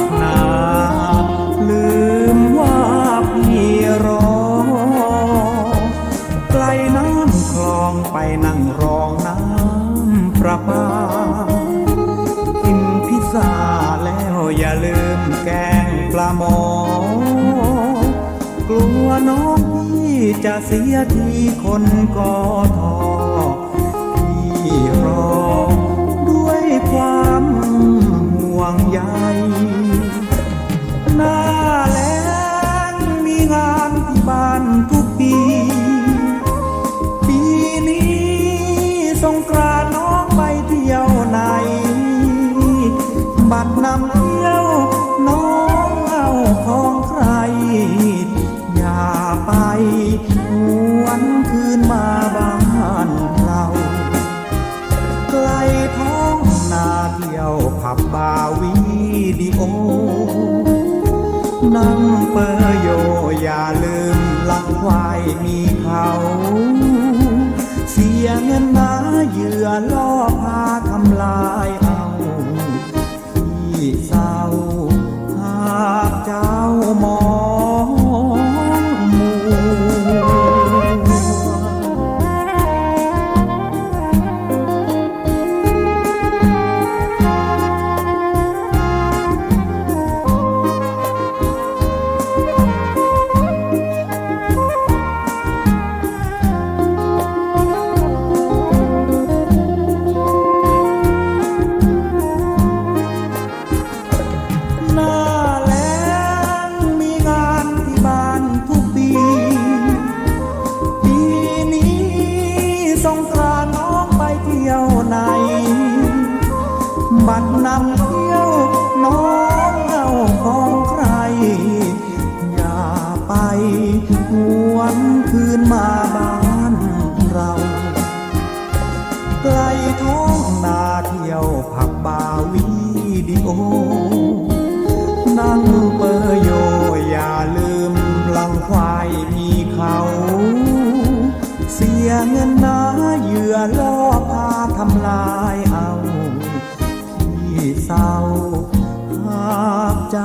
ากนาลืมว่าพี่รอ ไกลน้ำคลองไปนั่งรองน้ำประปากินพิซซ่าแล้วอย่าลืมแกงปลาหมอกลัวน้องพี่จะเสียทีคนกอทอพี่รอ ด้วยความห่วงใย หน้าแล้งมีงานที่บ้านทุกปี ปีนี้สงกรานน้องไปเที่ยวไหน บัตรนำเที่ยวน้องเอาของใคร อย่าไปหวนคืนมาบ้านเราไกลท้องนาเที่ยวผับบาวิดีโอ นั่งเปอร์โยอย่าลืมหลังควายมีเขา เสียเงินมาเหยื่อล่อพาคำลา สียเงินนาเหยื่อล่อพาทำลายเอาที่เศร้าหากใจ